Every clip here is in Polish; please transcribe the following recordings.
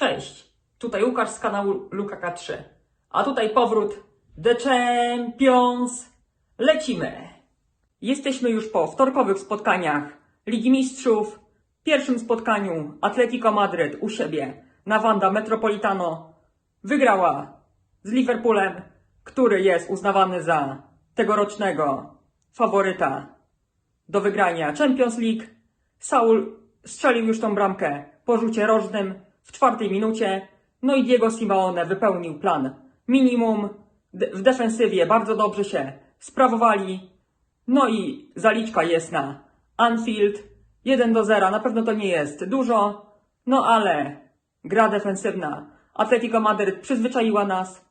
Cześć, tutaj Łukasz z kanału Luka 3 A tutaj powrót The Champions. Lecimy! Jesteśmy już po wtorkowych spotkaniach Ligi Mistrzów. Pierwszym spotkaniu Atletico Madryt u siebie na Wanda Metropolitano wygrała z Liverpoolem, który jest uznawany za tegorocznego faworyta do wygrania Champions League. Saul strzelił już tą bramkę po rzucie rożnym w czwartej minucie. No i Diego Simeone wypełnił plan minimum. W defensywie bardzo dobrze się sprawowali. No i zaliczka jest na Anfield. 1 do 0. Na pewno to nie jest dużo. No ale gra defensywna Atletico Madryt przyzwyczaiła nas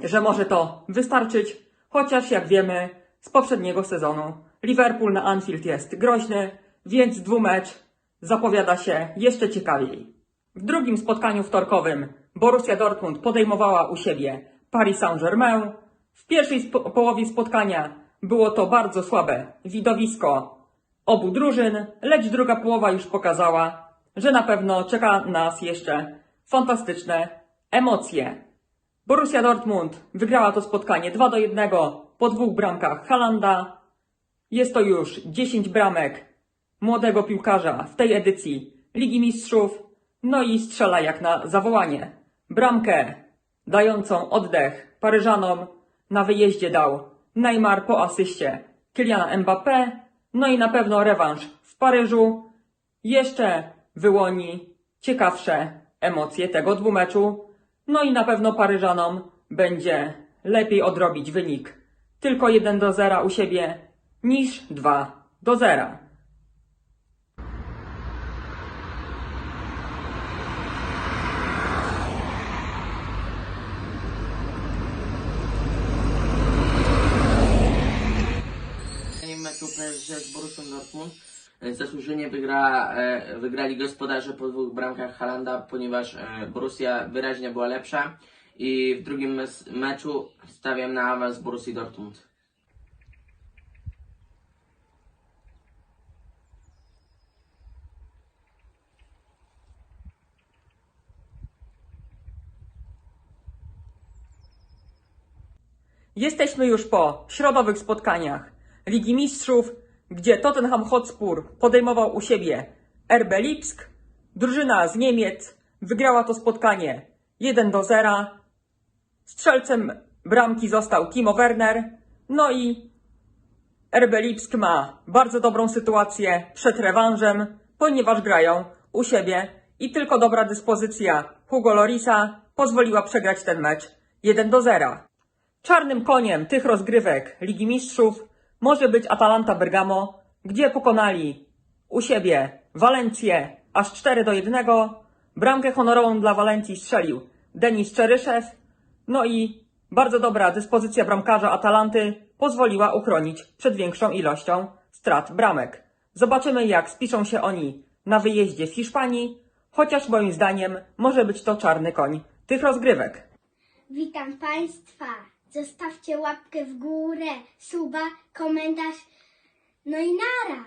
że może to wystarczyć, chociaż jak wiemy z poprzedniego sezonu Liverpool na Anfield jest groźny, więc dwumecz zapowiada się jeszcze ciekawiej. W drugim spotkaniu wtorkowym Borussia Dortmund podejmowała u siebie Paris Saint-Germain. W pierwszej połowie spotkania było to bardzo słabe widowisko obu drużyn, lecz druga połowa już pokazała, że na pewno czeka nas jeszcze fantastyczne emocje. Borussia Dortmund wygrała to spotkanie 2 do 1 po dwóch bramkach Halanda. Jest to już 10 bramek młodego piłkarza w tej edycji Ligi Mistrzów. No i strzela jak na zawołanie. Bramkę dającą oddech Paryżanom na wyjeździe dał Neymar po asyście Kyliana Mbappé. No i na pewno rewanż w Paryżu jeszcze wyłoni ciekawsze emocje tego dwumeczu. No i na pewno Paryżanom będzie lepiej odrobić wynik tylko 1 do 0 u siebie niż 2 do 0. PSG z Borussią Dortmund e, zasłużenie wygra, e, wygrali gospodarze po dwóch bramkach Halanda, ponieważ e, Borussia wyraźnie była lepsza i w drugim meczu stawiam na awans Borussii Dortmund. Jesteśmy już po środowych spotkaniach Ligi Mistrzów, gdzie Tottenham Hotspur podejmował u siebie RB Lipsk. Drużyna z Niemiec wygrała to spotkanie 1 do 0. Strzelcem bramki został Timo Werner. No i RB Lipsk ma bardzo dobrą sytuację przed rewanżem, ponieważ grają u siebie i tylko dobra dyspozycja Hugo Lorisa pozwoliła przegrać ten mecz 1 do 0. Czarnym koniem tych rozgrywek Ligi Mistrzów może być Atalanta Bergamo, gdzie pokonali u siebie Walencję aż 4 do 1. Bramkę honorową dla Walencji strzelił Denis Czeryszew. No i bardzo dobra dyspozycja bramkarza Atalanty pozwoliła uchronić przed większą ilością strat bramek. Zobaczymy jak spiszą się oni na wyjeździe w Hiszpanii, chociaż moim zdaniem może być to czarny koń tych rozgrywek. Witam Państwa. Zostawcie łapkę w górę, suba, komentarz. No i nara.